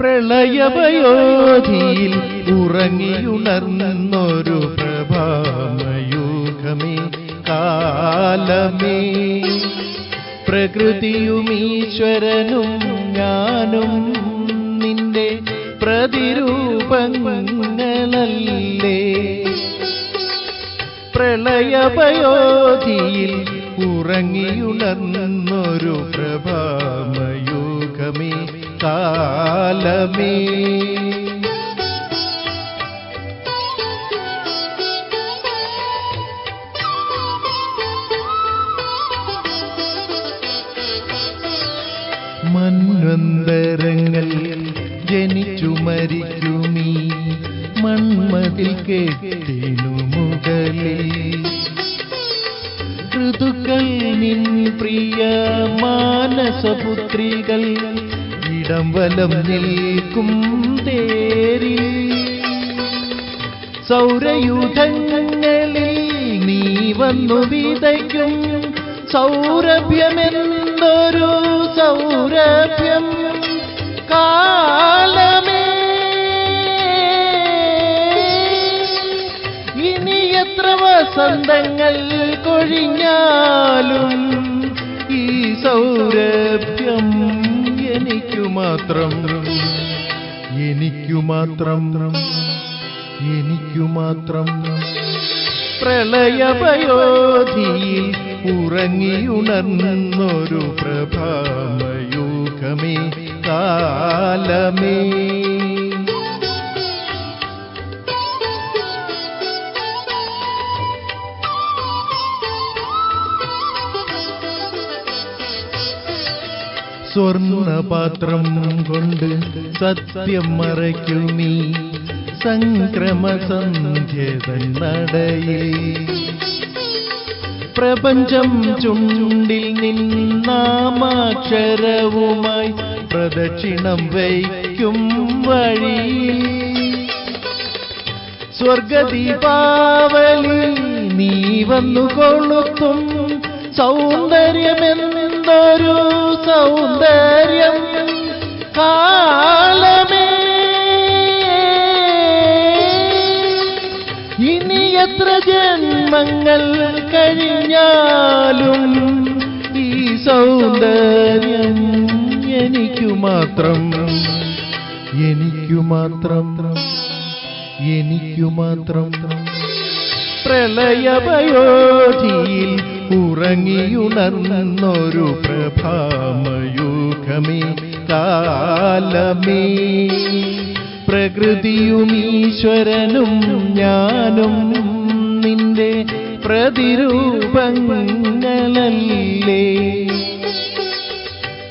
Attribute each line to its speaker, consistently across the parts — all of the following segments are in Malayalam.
Speaker 1: പ്രളയവയോധിയിൽ ഉറങ്ങിയുണർന്നൊരു പ്രഭാമയൂഖമേ കാലമേ. പ്രകൃതിയും ഈശ്വരനും ഞാനും പ്രതിരൂപങ്ങളല്ലേ? പ്രളയപയോധിയിൽ ഉറങ്ങിയുണർന്നൊരു പ്രഭാമയോഗമേ കാലമേ. മരിക്കുമീ. മൺമതിൽ കെട്ടിനു മുകളിൽ. ഋതുക്കൾ നിൻ പ്രിയ മാനസപുത്രികൾ ഇടം വലം നിൽക്കും തേരി സൗരയൂഥങ്ങളിൽ നീ വന്നു വിതയ്ക്കും. സൗരഭ്യമെന്നൊരു സൗരഭ്യം എത്ര വസന്തങ്ങൾ കൊഴിഞ്ഞാലും ഈ സൗരഭ്യം എനിക്കു മാത്രം. എനിക്കു മാത്രം. എനിക്കു മാത്രം. പ്രളയപയോധിയിൽ ഉറങ്ങിയുണർന്നൊരു പ്രഭാമയൂഖമേ സ്വർണപാത്രം കൊണ്ട് സത്യം മറയ്ക്കുമീ സംക്രമസന്ധ്യതൻ നടയിൽ പ്രപഞ്ചം ചുണ്ടിൽ നിന്നാമാക്ഷരവുമായി പ്രദക്ഷിണം വയ്ക്കും വഴി. സ്വർഗദീപാവലി നീ വന്നു സൗന്ദര്യമെന്തൊരു സൗന്ദര്യം? കാലമേ. ഇനി എത്ര ജന്മങ്ങൾ കഴിഞ്ഞാലും ഈ സൗന്ദര്യം എനിക്കു മാത്രം. എനിക്കു മാത്രം. എനിക്കു മാത്രം. പ്രളയപയോധിയിൽ ഉറങ്ങിയുണർന്നൊരു പ്രഭാമയൂഖമേ കാലമേ. പ്രകൃതിയും ഈശ്വരനും ഞാനും നിന്റെ പ്രതിരൂപങ്ങളല്ലേ.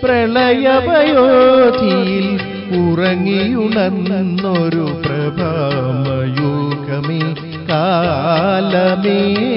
Speaker 1: പ്രളയവയോധിയിൽ ഉറങ്ങിയുണർന്നൊരു പ്രഭാമയൂഖമേ കാലമേ.